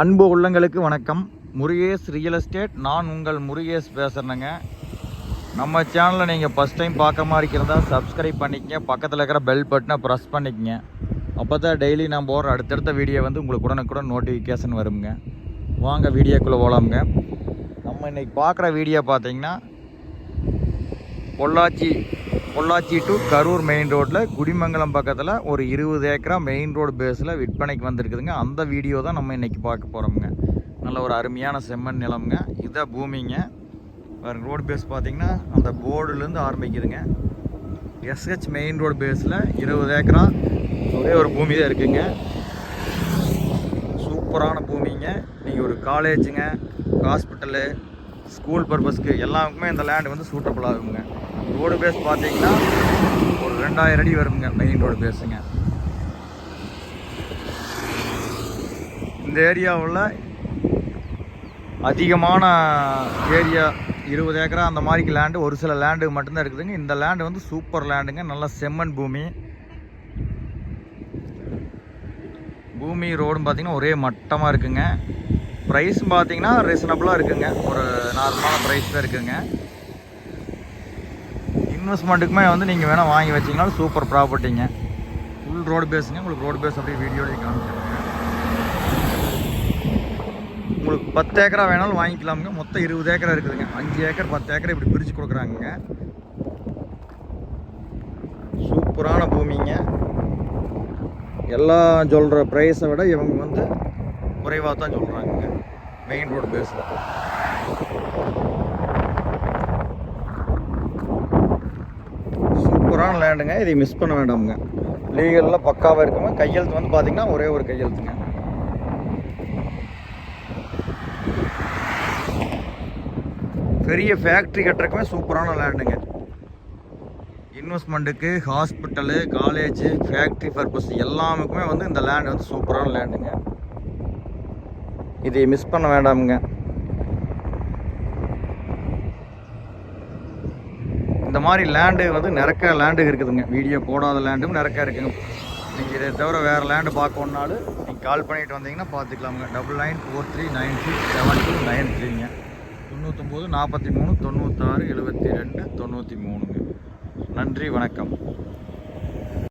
அன்பு உள்ளங்களுக்கு வணக்கம். முருகேஷ் ரியல் எஸ்டேட் நான் உங்கள் முருகேஷ் பேசுகிறேங்க நம்ம சேனலை நீங்கள் ஃபஸ்ட் டைம் பார்க்க மாதிரி இருக்கிறதா சப்ஸ்கிரைப் பண்ணிக்கங்க. பக்கத்தில் இருக்கிற பெல் பட்டனை ப்ரெஸ் பண்ணிக்கங்க. அப்போ தான் டெய்லி நான் போகிற அடுத்தடுத்த வீடியோ வந்து உங்களுக்கு உடனுக்குடன் நோட்டிஃபிகேஷன் வருங்க. வாங்க வீடியோக்குள்ளே போகலாமுங்க நம்ம இன்றைக்கி பார்க்குற வீடியோ பார்த்தீங்கன்னா பொள்ளாச்சி பொள்ளாச்சி டு கரூர் மெயின் ரோட்டில் குடிமங்கலம் பக்கத்தில் ஒரு இருபது ஏக்கரா மெயின் ரோடு பேஸில் விற்பனைக்கு வந்திருக்குதுங்க. அந்த வீடியோ தான் நம்ம இன்றைக்கி பார்க்க போகிறோமுங்க நல்ல ஒரு அருமையான செம்மண் நிலமுங்க. இதான் பூமிங்க. வேறு ரோடு பேஸ் பார்த்திங்கன்னா அந்த போர்டுலேருந்து ஆரம்பிக்குதுங்க. எஸ்ஹெச் மெயின் ரோடு பேஸில் இருபது ஏக்கரா ஒரே ஒரு பூமி தான் இருக்குதுங்க சூப்பரான பூமிங்க. நீங்கள் ஒரு காலேஜுங்க ஹாஸ்பிட்டலு ஸ்கூல் பர்பஸ்க்கு எல்லாருக்குமே இந்த லேண்டு வந்து சூட்டபுள் ஆகுங்க. ரோடு பேஸ் பார்த்தீங்கன்னா ஒரு ரெண்டாயிரம் அடி வருங்க மெயின் ரோடு பேஸுங்க இந்த ஏரியாவில் அதிகமான ஏரியா இருபது ஏக்கரா அந்த மாதிரி லேண்டு ஒரு சில லேண்டு மட்டும்தான் இருக்குதுங்க. இந்த லேண்டு வந்து சூப்பர் லேண்டுங்க நல்ல செம்மண் பூமி. பூமி ரோடும் பார்த்திங்கன்னா ஒரே மட்டமாக இருக்குங்க. ப்ரைஸ் பார்த்தீங்கன்னா ரீசனபிளாக இருக்குங்க. ஒரு நார்மலான ப்ரைஸ் தான் இருக்குங்க. இன்வெஸ்ட்மெண்ட்டுக்குமே வந்து நீங்கள் வேணால் வாங்கி வச்சிங்கனாலும் சூப்பர் ப்ராப்பர்ட்டிங்க ஃபுல் ரோடு பேஸுங்க உங்களுக்கு ரோடு பேஸ் அப்படியே வீடியோலேயே காமிக்கிறேங்க உங்களுக்கு பத்து ஏக்கரா வேணாலும் வாங்கிக்கலாமுங்க. மொத்தம் இருபது ஏக்கரா இருக்குதுங்க. அஞ்சு ஏக்கர் பத்து ஏக்கர் இப்படி பிரித்து கொடுக்குறாங்க சூப்பரான பூமிங்க. எல்லாம் சொல்கிற ப்ரைஸை விட இவங்க வந்து குறைவாக தான் சொல்கிறாங்க மெயின் ரோடு பேஸில் சூப்பரான லேண்டுங்க இதை மிஸ் பண்ண வேண்டாமுங்க. லீகலில் பக்காவாக இருக்குங்க. கையெழுத்து வந்து பார்த்தீங்கன்னா ஒரே ஒரு கையெழுத்துங்க. பெரிய ஃபேக்ட்ரி கட்டுறக்குமே சூப்பரான லேண்டுங்க இன்வெஸ்ட்மெண்ட்டுக்கு ஹாஸ்பிட்டலு காலேஜு ஃபேக்ட்ரி பர்பஸ் எல்லாமுக்குமே வந்து இந்த லேண்ட் வந்து சூப்பரான லேண்டுங்க இதை மிஸ் பண்ண வேண்டாமுங்க. இந்த மாதிரி லேண்டு வந்து நிறக்க லேண்டு இருக்குதுங்க. வீடியோ போடாத லேண்டும் நிறக்க இருக்குங்க. நீங்கள் இதை தவிர வேறு லேண்டு பார்க்கணுன்னாலும் நீங்கள் கால் பண்ணிட்டு வந்தீங்கன்னா பார்த்துக்கலாமுங்க. Double nine four three nine six seven two nine த்ரீங்க தொண்ணூற்றொம்பது நாற்பத்தி மூணு தொண்ணூற்றாறு எழுபத்தி ரெண்டு தொண்ணூற்றி மூணுங்க. நன்றி வணக்கம்.